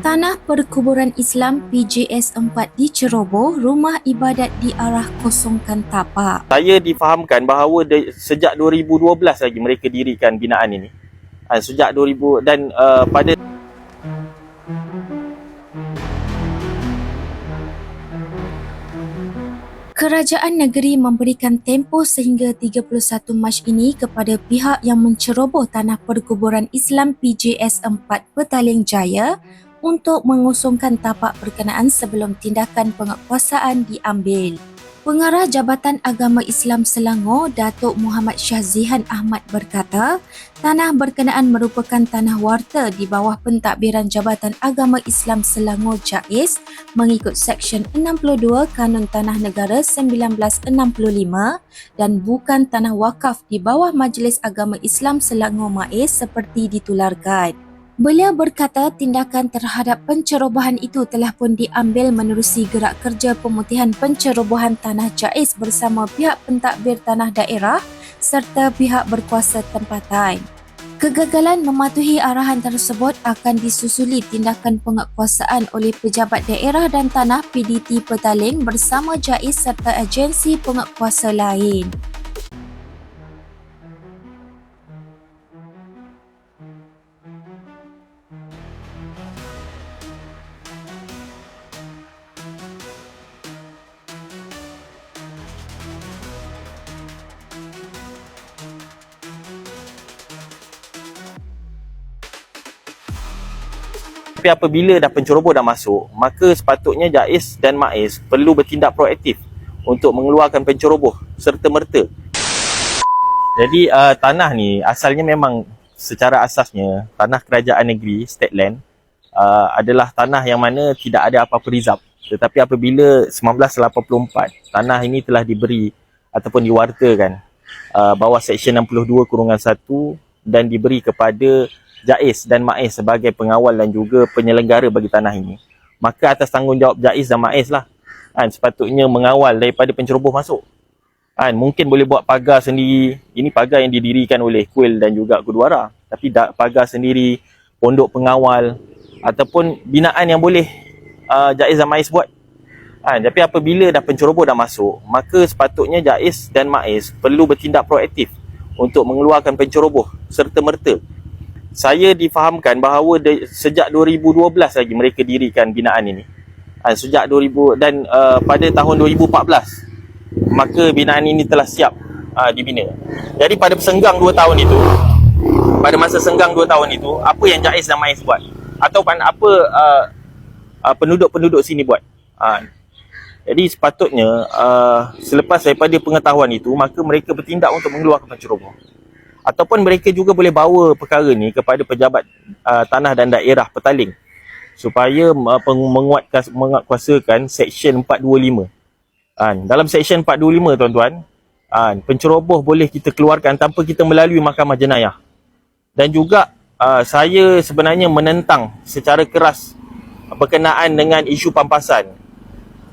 Tanah Perkuburan Islam PJS 4 diceroboh, rumah ibadat diarah kosongkan tapak. saya difahamkan bahawa de, sejak 2012 lagi mereka dirikan binaan ini. Ha, sejak 2000 dan uh, pada Kerajaan negeri memberikan tempoh sehingga 31 Mac ini kepada pihak yang menceroboh Tanah Perkuburan Islam PJS 4 Petaling Jaya untuk mengosongkan tapak berkenaan sebelum tindakan penguatkuasaan diambil. Pengarah Jabatan Agama Islam Selangor, Datuk Muhammad Syazihan Ahmad berkata, tanah berkenaan merupakan tanah warta di bawah pentadbiran Jabatan Agama Islam Selangor JAIS mengikut Seksyen 62 Kanun Tanah Negara 1965 dan bukan tanah wakaf di bawah Majlis Agama Islam Selangor MAIS seperti ditularkan. Beliau berkata tindakan terhadap pencerobohan itu telah pun diambil menerusi gerak kerja pemutihan pencerobohan tanah jais bersama pihak pentadbir tanah daerah serta pihak berkuasa tempatan. Kegagalan mematuhi arahan tersebut akan disusuli tindakan penguatkuasaan oleh pejabat daerah dan tanah PDT Petaling bersama JAIS serta agensi penguatkuasa lain. Tapi apabila dah penceroboh dah masuk, maka sepatutnya JAIS dan MAIS perlu bertindak proaktif untuk mengeluarkan penceroboh serta merta. Jadi uh, tanah ni asalnya memang secara asasnya tanah kerajaan negeri, state land, uh, adalah tanah yang mana tidak ada apa-apa rizab. Tetapi apabila 1984, tanah ini telah diberi ataupun diwartakan uh, bawah Seksyen 62 kurungan 1 dan diberi kepada JAIS dan MAIS sebagai pengawal dan juga penyelenggara bagi tanah ini. Maka atas tanggungjawab JAIS dan MAIS lah kan, sepatutnya mengawal daripada penceroboh masuk. Kan, mungkin boleh buat pagar sendiri. Ini pagar yang didirikan oleh Kuil dan juga Kuduara. Tapi pagar sendiri, pondok pengawal ataupun binaan yang boleh uh, JAIS dan MAIS buat. Kan, tapi apabila dah penceroboh dah masuk, maka sepatutnya JAIS dan MAIS perlu bertindak proaktif untuk mengeluarkan penceroboh serta merta saya difahamkan bahawa de, sejak 2012 lagi mereka dirikan binaan ini. Ha, sejak 2000 dan uh, pada tahun 2014 maka binaan ini telah siap uh, dibina. Jadi pada senggang 2 tahun itu pada masa senggang 2 tahun itu apa yang Jais dan Mais buat atau apa uh, uh, penduduk-penduduk sini buat. Ha, jadi sepatutnya uh, selepas daripada pengetahuan itu maka mereka bertindak untuk mengeluarkan penceroboh ataupun mereka juga boleh bawa perkara ni kepada pejabat uh, tanah dan daerah petaling supaya uh, menguatkan menguatkuasakan seksyen 425. Kan dalam seksyen 425 tuan-tuan, kan penceroboh boleh kita keluarkan tanpa kita melalui mahkamah jenayah. Dan juga uh, saya sebenarnya menentang secara keras berkenaan dengan isu pampasan.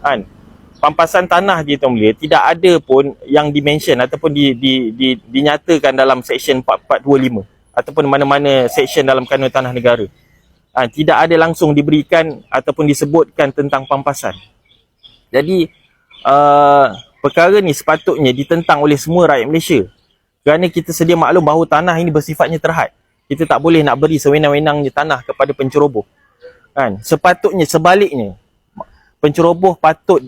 Kan pampasan tanah je tuan belia tidak ada pun yang dimention ataupun di, di, di, dinyatakan dalam seksyen 4425 ataupun mana-mana seksyen dalam kanun tanah negara. Ha, tidak ada langsung diberikan ataupun disebutkan tentang pampasan. Jadi uh, perkara ni sepatutnya ditentang oleh semua rakyat Malaysia. Kerana kita sedia maklum bahawa tanah ini bersifatnya terhad. Kita tak boleh nak beri sewenang-wenangnya tanah kepada penceroboh. Kan? Sepatutnya sebaliknya penceroboh patut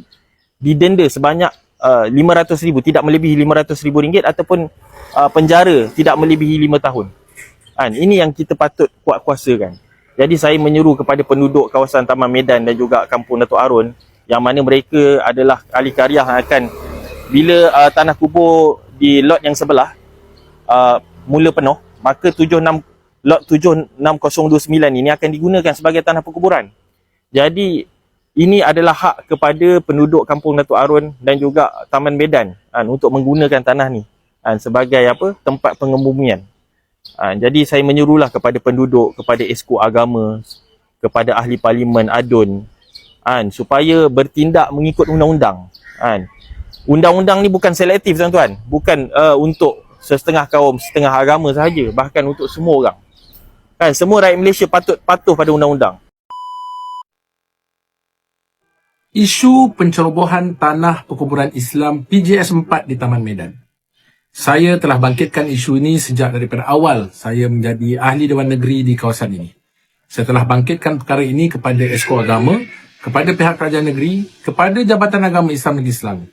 didenda sebanyak uh, RM500,000 tidak melebihi RM500,000 ringgit ataupun uh, penjara tidak melebihi 5 tahun. Kan? Ini yang kita patut kuat kuasakan. Jadi saya menyeru kepada penduduk kawasan Taman Medan dan juga Kampung Datuk Arun yang mana mereka adalah ahli karya yang akan bila uh, tanah kubur di lot yang sebelah uh, mula penuh maka 76 lot 76029 ini akan digunakan sebagai tanah perkuburan. Jadi ini adalah hak kepada penduduk Kampung Datuk Arun dan juga Taman Medan kan, untuk menggunakan tanah ni kan, sebagai apa tempat pengembumian. Kan, jadi saya menyuruhlah kepada penduduk, kepada esko agama, kepada ahli parlimen ADUN kan, supaya bertindak mengikut undang-undang. Kan. Undang-undang ni bukan selektif tuan-tuan, bukan uh, untuk setengah kaum, setengah agama sahaja, bahkan untuk semua orang. Kan, semua rakyat Malaysia patut patuh pada undang-undang. Isu pencerobohan tanah perkuburan Islam PJS 4 di Taman Medan. Saya telah bangkitkan isu ini sejak daripada awal saya menjadi ahli Dewan Negeri di kawasan ini. Saya telah bangkitkan perkara ini kepada Esko Agama, kepada pihak kerajaan negeri, kepada Jabatan Agama Islam Negeri Selangor.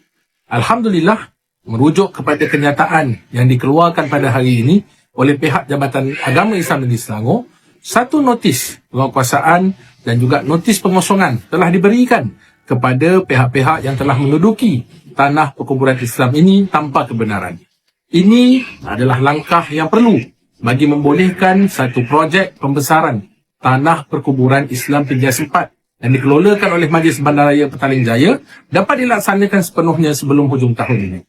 Alhamdulillah, merujuk kepada kenyataan yang dikeluarkan pada hari ini oleh pihak Jabatan Agama Islam Negeri Selangor, satu notis penguasaan dan juga notis pengosongan telah diberikan kepada pihak-pihak yang telah menduduki tanah perkuburan Islam ini tanpa kebenaran. Ini adalah langkah yang perlu bagi membolehkan satu projek pembesaran tanah perkuburan Islam PJS 4 yang dikelolakan oleh Majlis Bandaraya Petaling Jaya dapat dilaksanakan sepenuhnya sebelum hujung tahun ini.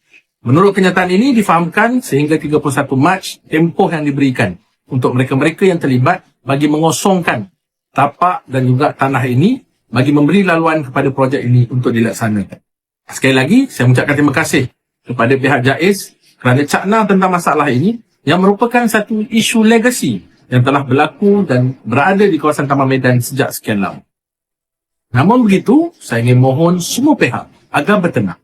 Menurut kenyataan ini difahamkan sehingga 31 Mac tempoh yang diberikan untuk mereka-mereka yang terlibat bagi mengosongkan tapak dan juga tanah ini bagi memberi laluan kepada projek ini untuk dilaksanakan. Sekali lagi, saya mengucapkan terima kasih kepada pihak JAIS kerana cakna tentang masalah ini yang merupakan satu isu legasi yang telah berlaku dan berada di kawasan Taman Medan sejak sekian lama. Namun begitu, saya ingin mohon semua pihak agar bertenang.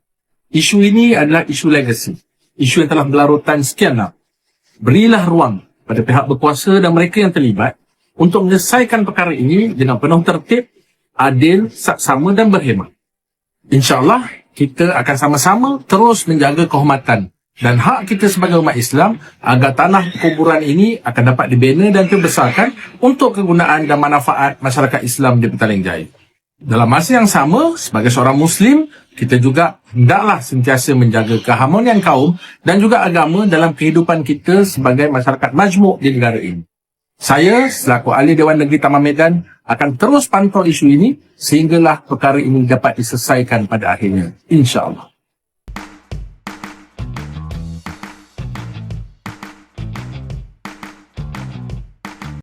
Isu ini adalah isu legasi. Isu yang telah berlarutan sekian lama. Berilah ruang pada pihak berkuasa dan mereka yang terlibat untuk menyelesaikan perkara ini dengan penuh tertib, adil, saksama dan berhemat. InsyaAllah, kita akan sama-sama terus menjaga kehormatan dan hak kita sebagai umat Islam agar tanah kuburan ini akan dapat dibina dan dibesarkan untuk kegunaan dan manfaat masyarakat Islam di Petaling Jaya. Dalam masa yang sama, sebagai seorang Muslim, kita juga hendaklah sentiasa menjaga keharmonian kaum dan juga agama dalam kehidupan kita sebagai masyarakat majmuk di negara ini. Saya, selaku ahli Dewan Negeri Taman Medan, akan terus pantau isu ini sehinggalah perkara ini dapat diselesaikan pada akhirnya. InsyaAllah.